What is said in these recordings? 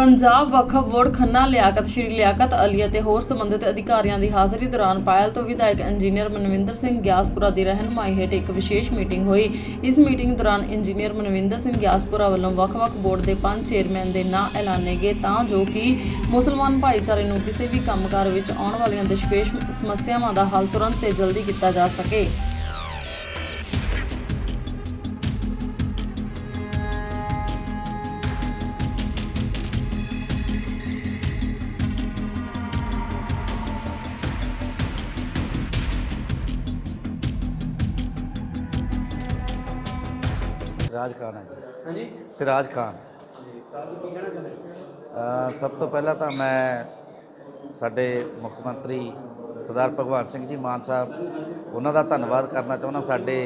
Punjab Waqf board Khanna ਲਿਆਕਤ, ਸ਼੍ਰੀ ਲਿਆਕਤ ਅਲੀ ਅਤੇ ਹੋਰ ਸੰਬੰਧਿਤ ਅਧਿਕਾਰੀਆਂ ਦੀ ਹਾਜ਼ਰੀ ਦੌਰਾਨ ਪਾਇਲ ਤੋਂ ਵਿਧਾਇਕ ਇੰਜੀਨੀਅਰ ਮਨਵਿੰਦਰ ਸਿੰਘ ਗਿਆਸਪੁਰਾ ਦੀ ਰਹਿਨੁਮਾਈ ਹੇਠ ਇੱਕ ਵਿਸ਼ੇਸ਼ ਮੀਟਿੰਗ ਹੋਈ। ਇਸ ਮੀਟਿੰਗ ਦੌਰਾਨ ਇੰਜੀਨੀਅਰ ਮਨਵਿੰਦਰ ਸਿੰਘ ਗਿਆਸਪੁਰਾ ਵੱਲੋਂ ਵੱਖ-ਵੱਖ ਬੋਰਡ ਦੇ ਪੰਜ ਚੇਅਰਮੈਨ ਦੇ ਨਾਂ ਐਲਾਨੇ ਗਏ ਤਾਂ ਜੋ ਕਿ ਮੁਸਲਮਾਨ ਭਾਈਚਾਰੇ ਨੂੰ ਕਿਸੇ ਵੀ ਕੰਮਕਾਰ ਵਿੱਚ ਆਉਣ ਵਾਲੀਆਂ ਦਸ਼ਪੇਸ਼ ਸਮੱਸਿਆਵਾਂ ਦਾ ਹੱਲ ਤੁਰੰਤ ਤੇ ਜਲਦੀ ਕੀਤਾ ਜਾ ਸਕੇ। ਸਿਰਾਜ ਖਾਨ ਹੈ ਜੀ। ਹਾਂਜੀ। ਸਿਰਾਜ ਖਾਨ। ਜੀ ਸਾਹਿਬ ਕੀ ਕਹਿਣਾ ਚਾਹੁੰਦੇ ਅ, ਸਭ ਤੋਂ ਪਹਿਲਾਂ ਤਾਂ ਮੈਂ ਸਾਡੇ ਮੁੱਖ ਮੰਤਰੀ ਸਰਦਾਰ ਭਗਵੰਤ ਸਿੰਘ ਜੀ ਮਾਨ ਸਾਹਿਬ ਉਹਨਾਂ ਦਾ ਧੰਨਵਾਦ ਕਰਨਾ ਚਾਹੁੰਦਾ। ਸਾਡੇ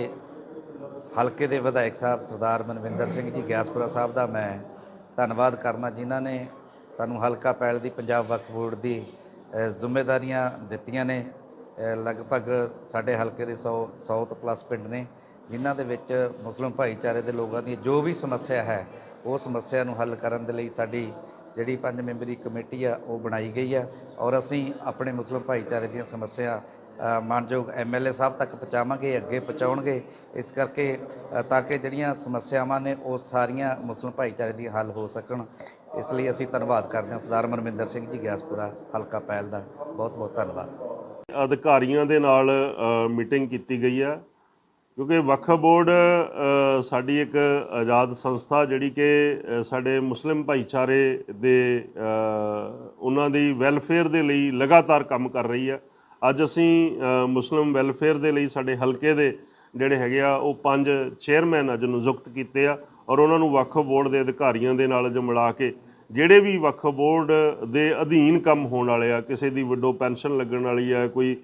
ਹਲਕੇ ਦੇ ਵਿਧਾਇਕ ਸਾਹਿਬ ਸਰਦਾਰ ਮਨਵਿੰਦਰ ਸਿੰਘ ਜੀ ਗਿਆਸਪੁਰਾ ਸਾਹਿਬ ਦਾ ਮੈਂ ਧੰਨਵਾਦ ਕਰਨਾ ਜਿਨ੍ਹਾਂ ਨੇ ਸਾਨੂੰ ਹਲਕਾ ਪੈਲ ਦੀ ਪੰਜਾਬ ਵਕਫ ਬੋਰਡ ਦੀ ਅ, ਜ਼ਿੰਮੇਵਾਰੀਆਂ ਦਿੱਤੀਆਂ ਨੇ। ਅ, ਲਗਭਗ ਸਾਡੇ ਹਲਕੇ ਦੇ 100 100 ਤੋਂ ਪਲੱਸ ਪਿੰਡ ਨੇ। ਜਿਨ੍ਹਾਂ ਦੇ ਵਿੱਚ ਮੁਸਲਿਮ ਭਾਈਚਾਰੇ ਦੇ ਲੋਕਾਂ ਦੀ ਜੋ ਵੀ ਸਮੱਸਿਆ ਹੈ ਉਹ ਸਮੱਸਿਆ ਨੂੰ ਹੱਲ ਕਰਨ ਦੇ ਲਈ ਸਾਡੀ ਜਿਹੜੀ ਪੰਜ ਮੈਂਬਰੀ ਕਮੇਟੀ ਆ ਉਹ ਬਣਾਈ ਗਈ ਆ। ਔਰ ਅਸੀਂ ਆਪਣੇ ਮੁਸਲਿਮ ਭਾਈਚਾਰੇ ਦੀਆਂ ਸਮੱਸਿਆ ਅ, ਮਾਨਯੋਗ ਐਮਐਲਏ ਸਾਹਿਬ ਤੱਕ ਪਹੁੰਚਾਵਾਂਗੇ ਅੱਗੇ ਪਹੁੰਚਾਉਣਗੇ। ਇਸ ਕਰਕੇ ਤਾਂ ਕਿ ਜਿਹੜੀਆਂ ਸਮੱਸਿਆਵਾਂ ਨੇ ਉਹ ਸਾਰੀਆਂ ਮੁਸਲਿਮ ਭਾਈਚਾਰੇ ਦੀਆਂ ਹੱਲ ਹੋ ਸਕਣ। ਇਸ ਲਈ ਅਸੀਂ ਧੰਨਵਾਦ ਕਰਦੇ ਹਾਂ ਸਰਦਾਰ ਮਨਵਿੰਦਰ ਸਿੰਘ ਜੀ ਗਿਆਸਪੁਰਾ ਹਲਕਾ ਪੈਲ ਦਾ। ਬਹੁਤ ਬਹੁਤ ਧੰਨਵਾਦ। ਅਧਿਕਾਰੀਆਂ ਦੇ ਨਾਲ ਮੀਟਿੰਗ ਕੀਤੀ ਗਈ ਹੈ ਕਿਉਂਕਿ ਵਕਫ ਬੋਰਡ ਸਾਡੀ ਇੱਕ ਆਜ਼ਾਦ ਸੰਸਥਾ ਜਿਹੜੀ ਕਿ ਸਾਡੇ ਮੁਸਲਿਮ ਭਾਈਚਾਰੇ ਦੇ ਉਹਨਾਂ ਦੀ ਵੈਲਫੇਅਰ ਦੇ ਲਈ ਲਗਾਤਾਰ ਕੰਮ ਕਰ ਰਹੀ ਹੈ। ਅੱਜ ਅਸੀਂ ਮੁਸਲਿਮ ਵੈਲਫੇਅਰ ਦੇ ਲਈ ਸਾਡੇ ਹਲਕੇ ਦੇ ਜਿਹੜੇ ਹੈਗੇ ਆ, ਉਹ ਪੰਜ ਚੇਅਰਮੈਨ ਅੱਜ ਨਿਯੁਕਤ ਕੀਤੇ ਆ ਔਰ ਉਹਨਾਂ ਨੂੰ ਵਕਫ ਬੋਰਡ ਦੇ ਅਧਿਕਾਰੀਆਂ ਦੇ ਨਾਲ ਜੋ ਮਿਲਾ ਕੇ ਜਿਹੜੇ ਵੀ ਵਕਫ ਬੋਰਡ ਦੇ ਅਧੀਨ ਕੰਮ ਹੋਣ ਵਾਲੇ ਆ, ਕਿਸੇ ਦੀ ਵਿਡੋ ਪੈਨਸ਼ਨ ਲੱਗਣ ਵਾਲੀ ਆ, ਕੋਈ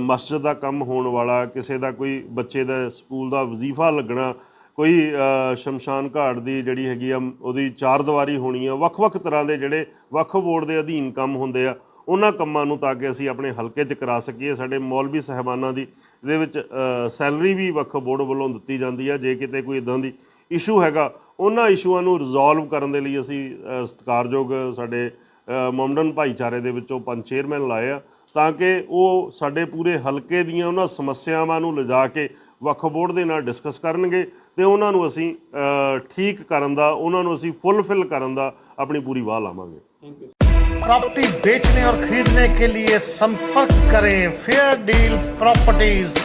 ਮਸਜਿਦ ਦਾ ਕੰਮ ਹੋਣ ਵਾਲਾ, ਕਿਸੇ ਦਾ ਕੋਈ ਬੱਚੇ ਦਾ ਸਕੂਲ ਦਾ ਵਜ਼ੀਫਾ ਲੱਗਣਾ, ਕੋਈ ਸ਼ਮਸ਼ਾਨ ਘਾਟ ਦੀ ਜਿਹੜੀ ਹੈਗੀ ਆ, ਉਹਦੀ ਚਾਰ ਦੀਵਾਰੀ ਹੋਣੀ ਆ ਵੱਖ-ਵੱਖ ਤਰ੍ਹਾਂ ਦੇ ਜਿਹੜੇ ਵਕਫ ਬੋਰਡ ਦੇ ਅਧੀਨ ਕੰਮ ਹੁੰਦੇ ਆ, ਉਹਨਾਂ ਕੰਮਾਂ ਨੂੰ ਤਾਂ ਕਿ ਅਸੀਂ ਆਪਣੇ ਹਲਕੇ 'ਚ ਕਰਾ ਸਕੀਏ, ਸਾਡੇ ਮੌਲਵੀ ਸਹਿਬਾਨਾਂ ਦੀ ਇਹਦੇ ਵਿੱਚ ਸੈਲਰੀ ਵੀ ਵਕਫ ਬੋਰਡ ਵੱਲੋਂ ਦਿੱਤੀ ਜਾਂਦੀ ਆ, ਜੇ ਕਿਤੇ ਕੋਈ ਇਦਾਂ ਦੀ ਇਸ਼ੂ ਹੈਗਾ ਉਹਨਾਂ ਇਸ਼ੂਆਂ ਨੂੰ ਰਿਜ਼ੋਲਵ ਕਰਨ ਦੇ ਲਈ ਅਸੀਂ ਅ, ਸਤਿਕਾਰਯੋਗ ਸਾਡੇ ਅ, ਮਮਡਨ ਭਾਈਚਾਰੇ ਦੇ ਵਿੱਚੋਂ ਪੰਜ ਚੇਅਰਮੈਨ ਲਾਏ ਆ ਤਾਂ ਕਿ ਉਹ ਸਾਡੇ ਪੂਰੇ ਹਲਕੇ ਦੀਆਂ ਉਹਨਾਂ ਸਮੱਸਿਆਵਾਂ ਨੂੰ ਲਿਜਾ ਕੇ ਵਕਫ ਬੋਰਡ ਦੇ ਨਾਲ ਡਿਸਕਸ ਕਰਨਗੇ ਤੇ ਉਹਨਾਂ ਨੂੰ ਅਸੀਂ ਅ, ਠੀਕ ਕਰਨ ਦਾ ਉਹਨਾਂ ਨੂੰ ਅਸੀਂ ਫੁੱਲਫਿਲ ਕਰਨ ਦਾ ਆਪਣੀ ਪੂਰੀ ਵਾਹ ਲਾਵਾਂਗੇ ਥੈਂਕ ਯੂ प्रॉपर्टी बेचने और खरीदने के लिए संपर्क करें फेयर डील प्रॉपर्टीज